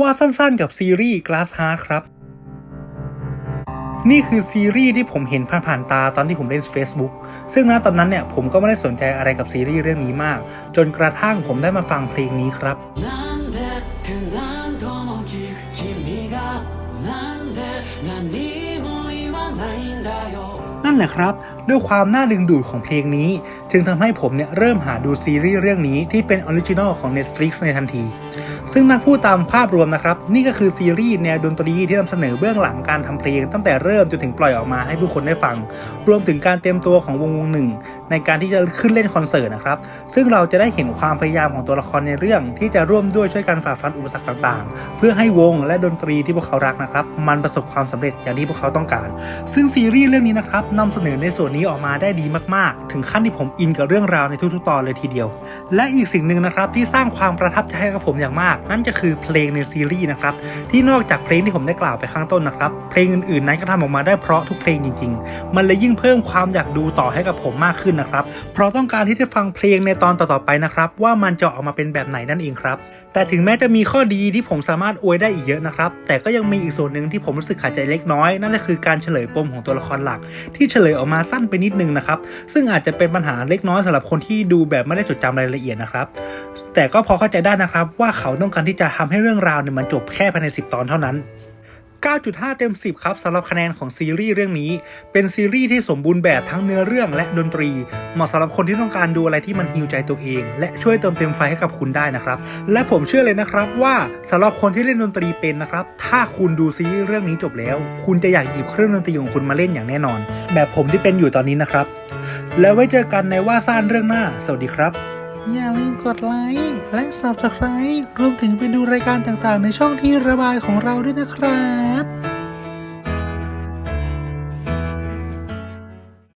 ว่าสั้นๆกับซีรีส์ Glass Heart ครับ นี่คือซีรีส์ที่ผมเห็นผ่านๆตาตอนที่ผมเล่น Facebook ซึ่งณตอนนั้นเนี่ยผมก็ไม่ได้สนใจอะไรกับซีรีส์เรื่องนี้มาก จนกระทั่งผมได้มาฟังเพลงนี้ครับนั่นแหละครับ ด้วยความน่าดึงดูดของเพลงนี้ จึงทำให้ผมเนี่ยเริ่มหาดูซีรีส์เรื่องนี้ที่เป็นออริจินอลของ Netflix ในทันที ซึ่งนักพูดตามภาพรวมนะครับ นี่ก็คือซีรีส์แนวดนตรีที่นำเสนอเบื้องหลังการทำเพลง ตั้งแต่เริ่มจนถึงปล่อยออกมาให้ผู้คนได้ฟัง รวมถึงการเตรียมตัวของวงวงหนึ่ง ในการที่จะขึ้นเล่นคอนเสิร์ตนะครับซึ่งเราจะได้เห็นความพยายามของตัวละครในเรื่อง ที่จะร่วมด้วยช่วยกันฝ่าฟันอุปสรรคต่างๆ เพื่อให้วงและดนตรีที่พวกเขารักนะครับมันประสบความสำเร็จอย่างที่พวกเขาต้องการ ซึ่งซีรีส์เรื่องนี้นะครับนำเสนอในส่วนนี้ออกมาได้ดีมากๆ ถึงขั้นที่ผมอินกับเรื่องราวในทุกๆตอนเลยทีเดียว และอีกสิ่งหนึ่งนะครับที่สร้างความประทับใจให้กับผมอย่างมาก นั่นก็คือเพลงในซีรีส์นะครับที่นอกจากเพลงที่ผมได้กล่าวไปข้างต้นนะครับเพลงอื่นๆนั้นก็ทำออกมาได้เพราะทุกเพลงจริง ๆ มันเลยยิ่งเพิ่มความอยากดูต่อให้กับผมมากขึ้นนะครับเพราะต้องการที่จะฟังเพลงในตอนต่อๆไปนะครับว่ามันจะออกมาเป็นแบบไหนนั่นเองครับแต่ถึงแม้จะมีข้อดีที่ผมสามารถอวยได้อีกเยอะนะครับแต่ก็ยังมีอีกส่วนหนึ่งที่ผมรู้สึกขัดใจเล็กน้อยนั่นก็คือการเฉลยปมของตัวละครหลัก ที่เฉลยออกมาสั้นไปนิดนึงนะครับซึ่งอาจจะเป็นปัญหาเล็กน้อยสำหรับคนที่ดูแบบไม่ได้จดจำรายละเอียดนะครับ แต่ก็พอเข้าใจได้นะครับ ว่าเขาต้องการที่จะทำให้เรื่องราวเนี่ยมันจบแค่ภายใน 10 ตอนเท่านั้น 9.5 เต็ม 10 ครับสำหรับคะแนนของซีรีส์เรื่องนี้ เป็นซีรีส์ที่สมบูรณ์แบบทั้งเนื้อเรื่องและดนตรี เหมาะสำหรับคนที่ต้องการดูอะไรที่มันฮิวใจตัวเอง และช่วยเติมเต็มไฟให้กับคุณได้นะครับ และผมเชื่อเลยนะครับว่าสำหรับคนที่เล่นดนตรีเป็นนะครับ ถ้าคุณดูซีรีส์เรื่องนี้จบแล้ว คุณจะอยากหยิบเครื่องดนตรีของคุณมาเล่นอย่างแน่นอน แบบผมที่เป็นอยู่ตอนนี้นะครับ แล้วไว้เจอกันในว่าซ่านเรื่องหน้า สวัสดีครับ อย่าลืมกดไลค์และ Subscribe รวมถึงไปดูรายการต่างๆ ในช่องที่ระบายของเราด้วยนะครับ